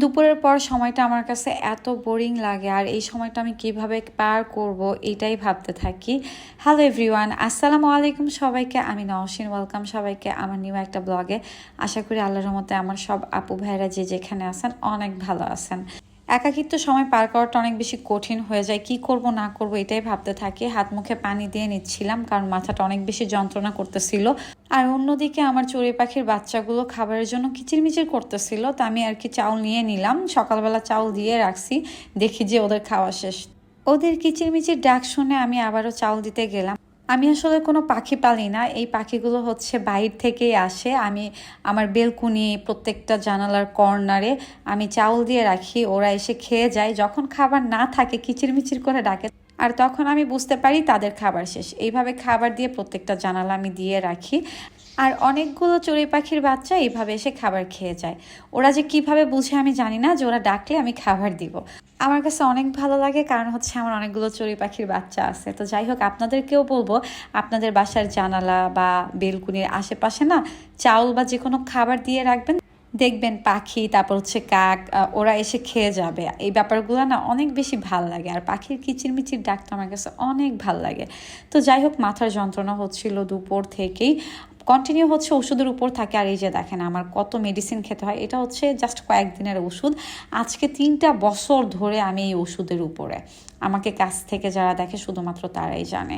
দুপুরের পর সময়টা আমার কাছে এত বোরিং লাগে, আর এই সময়টা আমি কীভাবে পার করব এটাই ভাবতে থাকি। হ্যালো এভরিওয়ান আসসালামু আলাইকুম সবাইকে, আমি নওশিন ওয়েলকাম সবাইকে আমার নিউ একটা ব্লগে আশা করি আল্লাহর মতে আমার সব আপু ভাইরা যে যেখানে আছেন অনেক ভালো আছেন। একাকিত্ব সময় পার করাটা অনেক বেশি কঠিন হয়ে যায়। কি করব, না করব এটাই ভাবতে থাকি। হাত মুখে পানি দিয়ে নিচ্ছিলাম কারণ মাথাটা অনেক বেশি যন্ত্রণা করতেছিল। আর অন্যদিকে আমার চড়ুই পাখির বাচ্চাগুলো খাবারের জন্য কিচিরমিচির করতেছিল। তা আমি আর কি চাউল নিয়ে নিলাম। সকালবেলা চাউল দিয়ে রাখছি। দেখি যে ওদের খাওয়া শেষ। ওদের কিচিরমিচির ডাক শুনে আমি আবারও চাউল দিতে গেলাম। আমি আসলে কোনো পাখি পালি না। এই পাখিগুলো হচ্ছে বাইর থেকেই আসে। আমি আমার বেলকুনি প্রত্যেকটা জানালার কর্নারে আমি চাউল দিয়ে রাখি, ওরা এসে খেয়ে যায়। যখন খাবার না থাকে, কিচিরমিচির করে ডাকে। আর তখন আমি বুঝতে পারি তাদের খাবার শেষ। এইভাবে খাবার দিয়ে প্রত্যেকটা জানালা আমি দিয়ে রাখি। আর অনেকগুলো চড়ুই পাখির বাচ্চা এইভাবে এসে খাবার খেয়ে যায়। ওরা যে কীভাবে বুঝে আমি জানি না, যে ওরা ডাকলে আমি খাবার দিব। আমার কাছে অনেক ভালো লাগে কারণ হচ্ছে আমার অনেকগুলো চড়ুই পাখির বাচ্চা আছে। তো যাই হোক, আপনাদেরকেও বলব, আপনাদের বাসার জানালা বা বেলকুনির আশেপাশে না চাউল বা যে কোনো খাবার দিয়ে রাখবেন। দেখবেন পাখি, তারপর হচ্ছে কাক ওরা এসে খেয়ে যাবে। এই ব্যাপারগুলো না অনেক বেশি ভালো লাগে। আর পাখির কিচিরমিচির ডাকটা আমার কাছে অনেক ভালো লাগে। তো যাই হোক, মাথার যন্ত্রণা হচ্ছিল দুপুর থেকেই। কন্টিনিউ হচ্ছে ওষুধের উপর থাকে। আর এই যে দেখেন আমার কত মেডিসিন খেতে হয়, এটা হচ্ছে জাস্ট কয়েকদিনের ওষুধ। আজকে তিনটা বছর ধরে আমি এই ওষুধের উপরে। আমাকে কাছ থেকে যারা দেখে শুধুমাত্র তারাই জানে।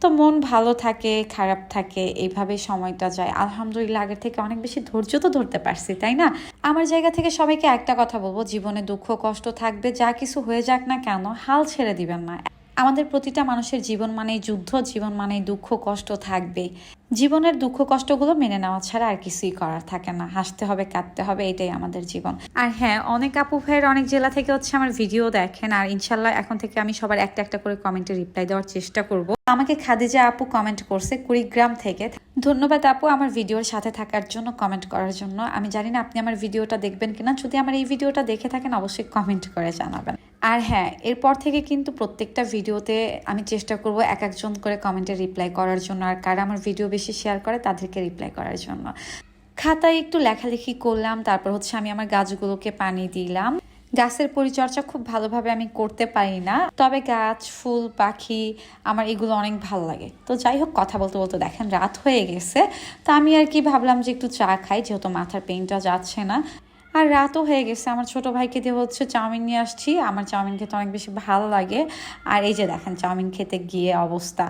তো মন ভালো থাকে, খারাপ থাকে এইভাবে সময়টা যায়। আলহামদুলিল্লাহ, আগের থেকে অনেক বেশি ধৈর্য তো ধরতে পারছি, তাই না? আমার জায়গা থেকে সবাইকে একটা কথা বলব, জীবনে দুঃখ, কষ্ট থাকবে, যা কিছু হয়ে যাক না কেন, হাল ছেড়ে দিবেন না। আমাদের প্রতিটা মানুষের জীবন মানেই যুদ্ধ, জীবন মানেই দুঃখ, কষ্ট থাকবে জীবনের দুঃখ কষ্টগুলো মেনে নেওয়া ছাড়া আর কিছুই করার থাকে না। হাসতে হবে, কাঁদতে হবে, এটাই আমাদের জীবন। আর হ্যাঁ অনেক আপু ভাইয়ের অনেক জেলা থেকে হচ্ছে আমার ভিডিও দেখেন আর ইনশাল্লাহ এখন থেকে আমি সবার একটা একটা করে কমেন্টে রিপ্লাই দেওয়ার চেষ্টা করব। আমাকে খাদিজা আপু কমেন্ট করছে কুড়িগ্রাম থেকে। ধন্যবাদ আপু আমার ভিডিওর সাথে থাকার জন্য কমেন্ট করার জন্য। আমি জানি না আপনি আমার ভিডিওটা দেখবেন কিনা। যদি আমার এই ভিডিওটা দেখে থাকেন, অবশ্যই কমেন্ট করে জানাবেন। আর হ্যাঁ এরপর থেকে কিন্তু প্রত্যেকটা ভিডিওতে আমি চেষ্টা করব এক একজন করে কমেন্টে রিপ্লাই করার জন্য। আর কারা আমার ভিডিও বেশি শেয়ার করে, তাদেরকে রিপ্লাই করার জন্য। খাতায় একটু লেখালেখি করলাম, তারপর হচ্ছে আমি আমার গাছগুলোকে পানি দিলাম। গাছের পরিচর্যা খুব ভালোভাবে আমি করতে পারি না। তবে গাছ, ফুল, পাখি আমার এগুলো অনেক ভালো লাগে। তো যাই হোক, কথা বলতে বলতে দেখেন রাত হয়ে গেছে। তো আমি আর কি ভাবলাম যে একটু চা খাই, যেহেতু মাথার পেনটা যাচ্ছে না। আর রাতও হয়ে গেছে। আমার ছোট ভাইকে দিয়ে হচ্ছে চাউমিন নিয়ে আসছি। আমার চাউমিন খেতে অনেক বেশি ভালো লাগে। আর এই যে দেখেন, চাউমিন খেতে গিয়ে অবস্থা।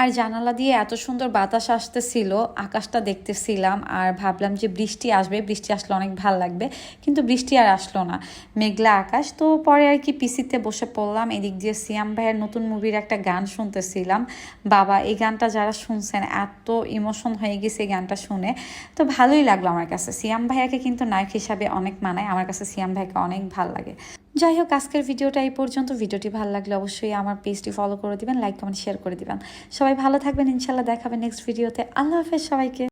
আর জানালা দিয়ে এত সুন্দর বাতাস আসতেছিল, আকাশটা দেখতেছিলাম আর ভাবলাম যে বৃষ্টি আসবে, বৃষ্টি আসলে অনেক ভালো লাগবে, কিন্তু বৃষ্টি আর আসলো না। মেঘলা আকাশ, তো পরে আর কি পিসিতে বসে পড়লাম, এদিক দিয়ে সিয়াম ভাইয়ের নতুন মুভির একটা গান শুনতেছিলাম। বাবা, এই গানটা যারা শুনছেন, এত ইমোশন হয়ে গেছে এই গানটা শুনে, তো ভালোই লাগল আমার কাছে। সিয়াম ভাইয়াকে কিন্তু নায়ক হিসাবে অনেক মানায়, আমার কাছে সিয়াম ভাইকে অনেক ভালো লাগে। যাই হোক, আজকের ভিডিওটা এই পর্যন্ত। ভিডিওটি ভালো লাগলে অবশ্যই আমার পেজটি ফলো করে দিবেন লাইক কমেন্ট শেয়ার করে দিবেন। সবাই ভালো থাকবেন ইনশাল্লাহ দেখাবেন নেক্সট ভিডিওতে আল্লাহ হাফেজ সবাইকে।